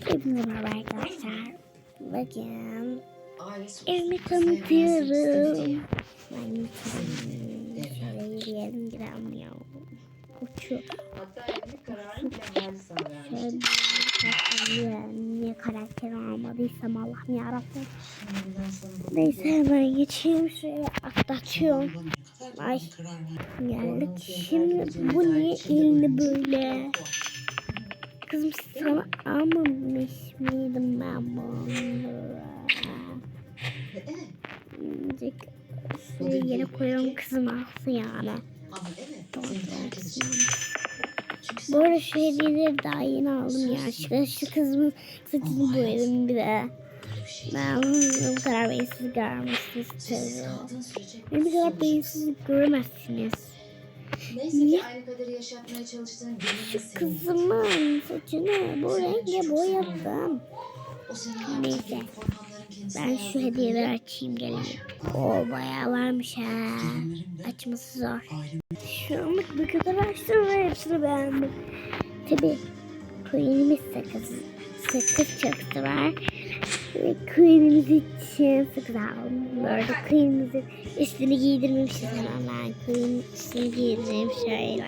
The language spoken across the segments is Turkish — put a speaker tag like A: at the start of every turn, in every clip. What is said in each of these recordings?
A: Hepinize merhaba arkadaşlar. Bugün evimi tanıtıyorum. Ben yürüyelim giremiyorum. Uçuyor. Niye karakter almadıysam Allah'ım yarabbim. Neyse hemen geçeyim. Şöyle atlatıyorum. Ay geldik. Şimdi bu niye elini böyle? Kızım sana almamış mıydım ben bunu? Cık, Şuraya yere koyalım kızım alsın yani. Bu arada şu hediyeleri daha yeni aldım ya. Şu, şu kızımın saçını boyadım bir de.
B: şey.
A: Ben bu kadar beyinsiz
B: sürece
A: Benim kadar beyinsiz göremezsiniz.
B: Neyse ki aynı kaderi yaşatmaya çalıştığın birinin senin.
A: kızımın saçını bu renkle boyadım.
B: O senin
A: Neyse.
B: kendisine
A: Ben şu
B: yazdığı
A: hediyeleri açayım geleyim. O bayağı varmış ha. Açması zor. Şu anlık bu kadar açtım ve hepsini beğendim. Tabi Queen'imiz sakız, sakız çakısı var. Queen'imiz için sakız aldım. Bu üstünü giydirmemişiz hemen ben. Queen'in üstünü giydireyim şöyle.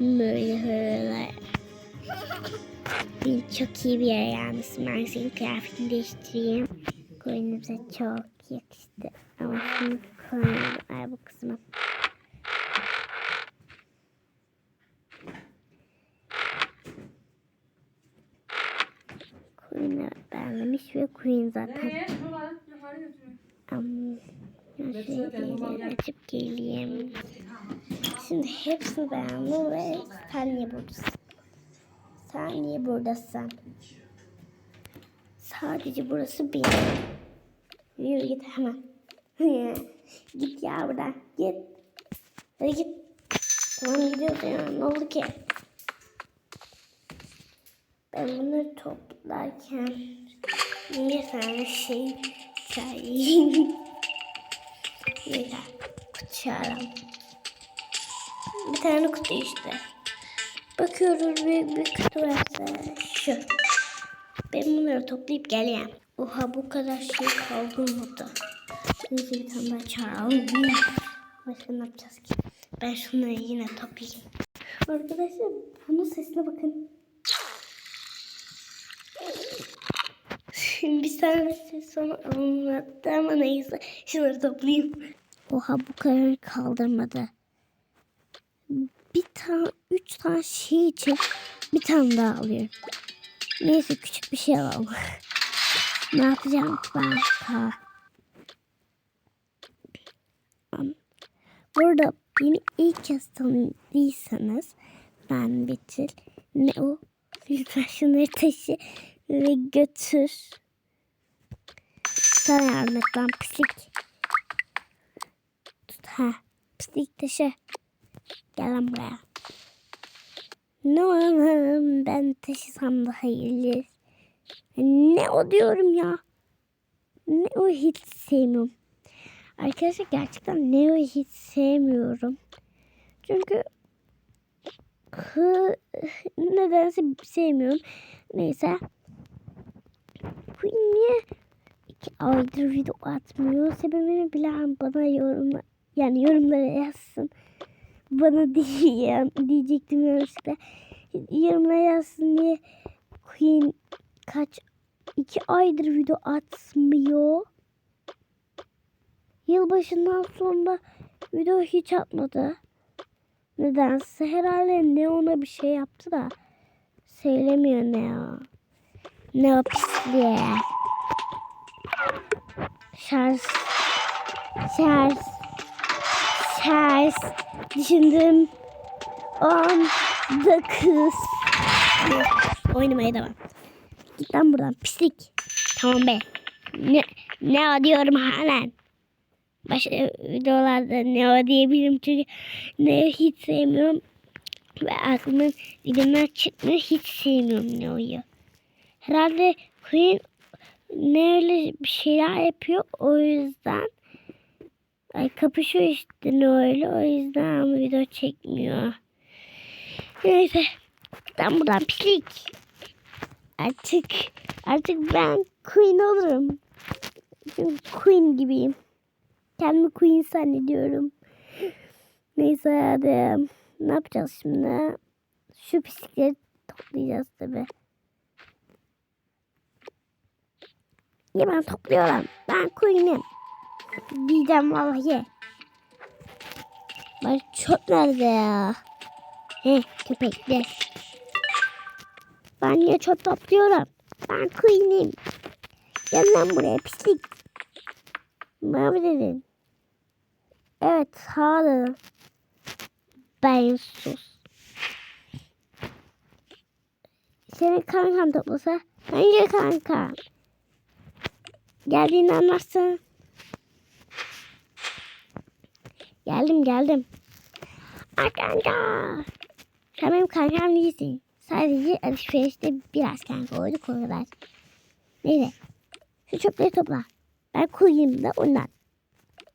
A: Böyle böyle. Çok iyi bir yere gelmişsin. Ben senin kıyafetini değiştireyim. Queen'imize çok yakıştı. Ama şimdi koymadım. Ay bu kısmı. Queen'i beğenmiş ve Queen zaten. Um, şöyle açıp geleyim. Şimdi hepsini beğendim ve sen niye buradasın? Sen niye buradasın? Sadece burası benim. Yürü git hemen. git ya buradan. Git. Hadi git. Tamam gidiyoruz ya. Ne oldu ki? Ben bunları toplarken bir tane şey sayayım. Güzel. Kutu çağıralım. Bir tane kutu işte. Bakıyoruz büyük bir kutu varsa şu. Ben bunları toplayıp geleyim. Oha bu kadar şey kaldırmadı. Neyse bir tane daha çağıralım. Başka ne yapacağız ki? Ben şunları yine toplayayım. Arkadaşlar bunun sesine bakın. Bir tane ses sonra anlattı ama neyse. Şunları toplayayım. Oha bu kadar kaldırmadı. Bir tane, üç tane şey için bir tane daha alıyorum. Neyse küçük bir şey alalım. ne yapacağım ben? Ha. Burada beni ilk kez tanıdıysanız ben Betül. Ne o? Lütfen şunları taşı ve götür. Sana yardım lan pislik. Tut ha. Pislik taşı. Gel lan buraya. Ne oğlum ben taşısam daha iyi. Ne o diyorum ya. Ne o hiç sevmiyorum. Arkadaşlar gerçekten Neo'yu hiç sevmiyorum. Çünkü hı, nedense sevmiyorum. Neyse. Bu niye iki aydır video atmıyor? Sebebini bilen bana yorumla yani yorumlara yazsın. Bana diye diyecektim yanlışlıkla. Yorumlara yazsın diye Queen kaç iki aydır video atmıyor. Yılbaşından sonra video hiç atmadı. Nedense herhalde ne ona bir şey yaptı da söylemiyor ne o. Ne o pisliğe. Şarj. Şarj. Şarj. Düşündüm. 19. Oynamaya devam. Git lan buradan pislik. Tamam be. Ne, ne diyorum halen. Başka videolarda ne o diyebilirim çünkü ne hiç sevmiyorum. Ve aklımın videolar çıkmıyor. Hiç sevmiyorum Neo'yu. Herhalde Queen ne öyle bir şeyler yapıyor. O yüzden ay, kapışıyor işte ne öyle. O yüzden video çekmiyor. Neyse. Ben buradan pislik. Artık artık ben queen olurum. Çünkü queen gibiyim. Kendimi queen zannediyorum. Neyse hadi. Ne yapacağız şimdi? Şu pislikleri toplayacağız tabi. Ya ben topluyorum. Ben queen'im. Diyeceğim vallahi. Bak çöp nerede ya? He köpekler. Ben niye çöp topluyorum? Ben queen'im. Gel lan buraya pislik. Mavi dedin. Evet sağ dedin. Ben sus. Senin kankan toplasa hangi kanka? Geldiğini anlarsın. Geldim geldim. Kanka. Sen benim kankam değilsin. Sadece alışverişte biraz kanka olduk o kadar. Neyse. Şu çöpleri topla. Ben koyayım da ondan.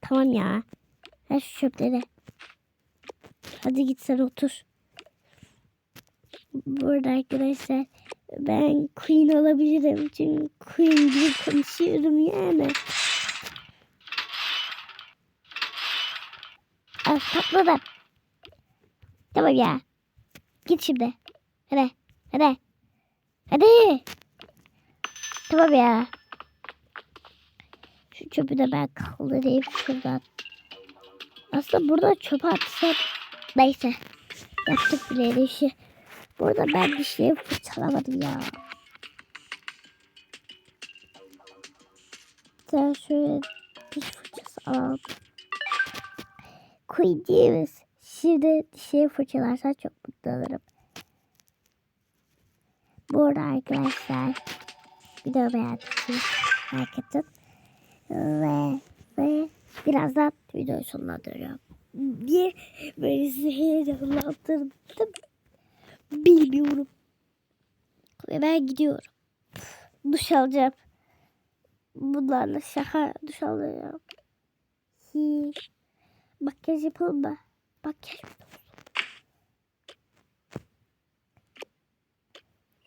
A: Tamam ya. Ver şu çöpleri. Hadi git sen otur. Burada arkadaşlar ben queen olabilirim. Çünkü queen gibi konuşuyorum yani. Al topladım. Tamam ya. Git şimdi. Hadi. Hadi. Hadi. Tamam ya. Şu çöpü de ben kaldırayım şuradan. Aslında burada çöpe atsam. Neyse. Yaptık bile işi. Burada ben dişlerimi fırçalamadım ya. Sen şöyle diş fırçası alalım. Koyacağız. Şimdi dişleri fırçalarsan çok mutlu olurum. Bu arada arkadaşlar video beğendiyseniz like atın. Ve, ve birazdan videoyu sonlandırıyorum. Bir böyle sizi heyecanlandırdım. Bilmiyorum. Ve ben gidiyorum. Duş alacağım. Bunlarla şaka duş alacağım. Hi. Makyaj yapalım mı? Makyaj mı?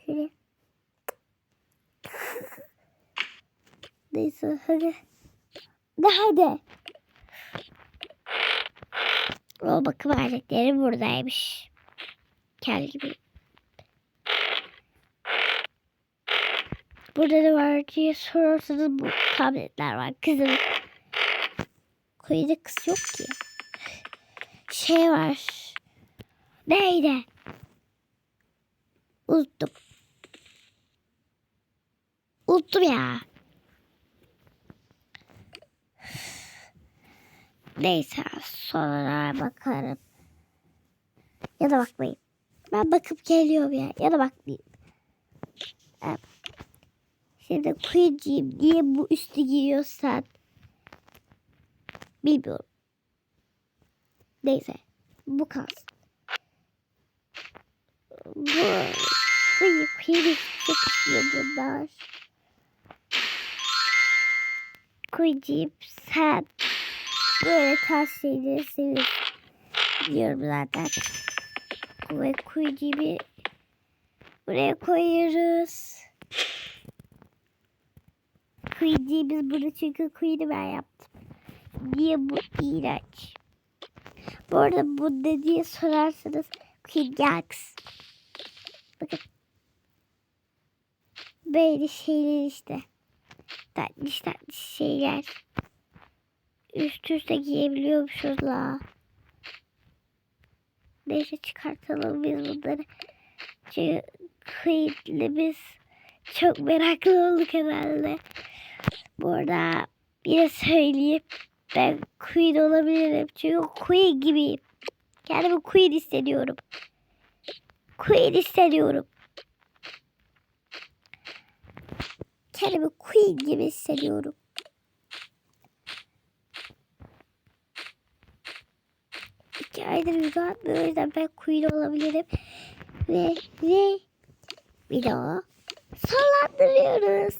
A: Şöyle. Neyse hadi. De hadi. O bakım aletleri buradaymış. Kel gibi. Burada ne var diye sorarsanız bu tabletler var. Kızım. Kuyuda kız yok ki. Şey var. Neydi? Unuttum. Unuttum ya. Neyse sonra bakarım. Ya da bakmayayım. Ben bakıp geliyorum ya. Ya da bakmayayım. Şimdi kuyucuyum diye bu üstü giyiyorsan. Bilmiyorum. Neyse. Bu kalsın. Bu kuyu kuyu çok istiyor bunlar. Kuyucuyum sen. Böyle tarz şeyleri seviyorum. Biliyorum zaten. Ve kuyucuyu buraya koyuyoruz. Kuyucuyu biz burada çünkü kuyunu ben yaptım. Niye bu iğrenç? Bu arada bu ne diye sorarsanız Queen Gax. Bakın. Böyle şeyler işte. Tatlış tatlış şeyler. Üst üste giyebiliyormuşuz la. Neyse çıkartalım biz bunları. Çünkü Queen'le biz çok meraklı olduk herhalde. Bu arada yine söyleyeyim. Ben Queen olabilirim. Çünkü Queen gibiyim. Kendimi Queen hissediyorum. Queen hissediyorum. Kendimi Queen gibi hissediyorum. Aydır video atmıyor. O yüzden ben Queen olabilirim. Ve ve video sonlandırıyoruz.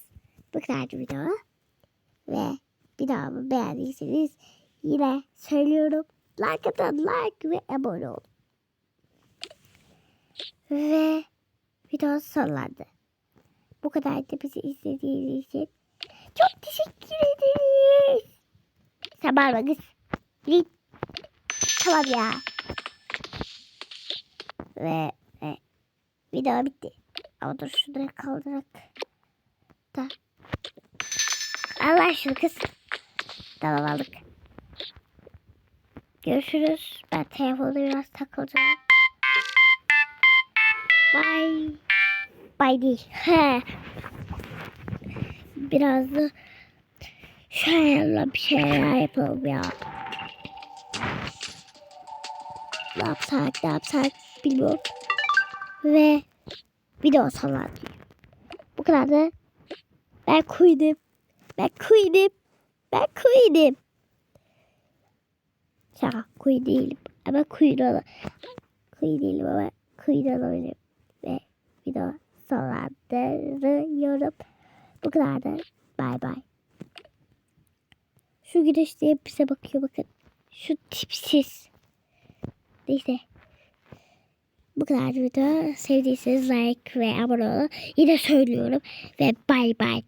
A: Bu kadarcı video. Ve videomu beğendiyseniz yine söylüyorum. Like atın like ve abone olun. Ve video sonlandı. Bu kadar da bizi izlediğiniz için çok teşekkür ederiz. Sen bağırma kız. Git. Tamam ya. Ve, ve video bitti. Ama dur şunları kaldırak. Da. Allah şunu kız. Tamam aldık. Görüşürüz. Ben telefonda biraz takılacağım. Bye. Bye değil. He. Biraz da şöyle bir şeyler yapalım ya. Ne yapsak ne yapsak bilmiyorum. Ve video sonlandırıyor. Bu kadar da ben kuydum. Ben kuydum. Ben kuydum. Şaka kuyu değilim. Ama kuyruğu kuyu değilim ama kuyruğu oynayayım. Ve video sonlandırıyorum. Bu kadar da bay bay. Şu güneş diye bize bakıyor bakın. Şu tipsiz. Neyse. Bu kadar video. Sevdiyseniz like ve abone olun. Yine söylüyorum. Ve bay bay.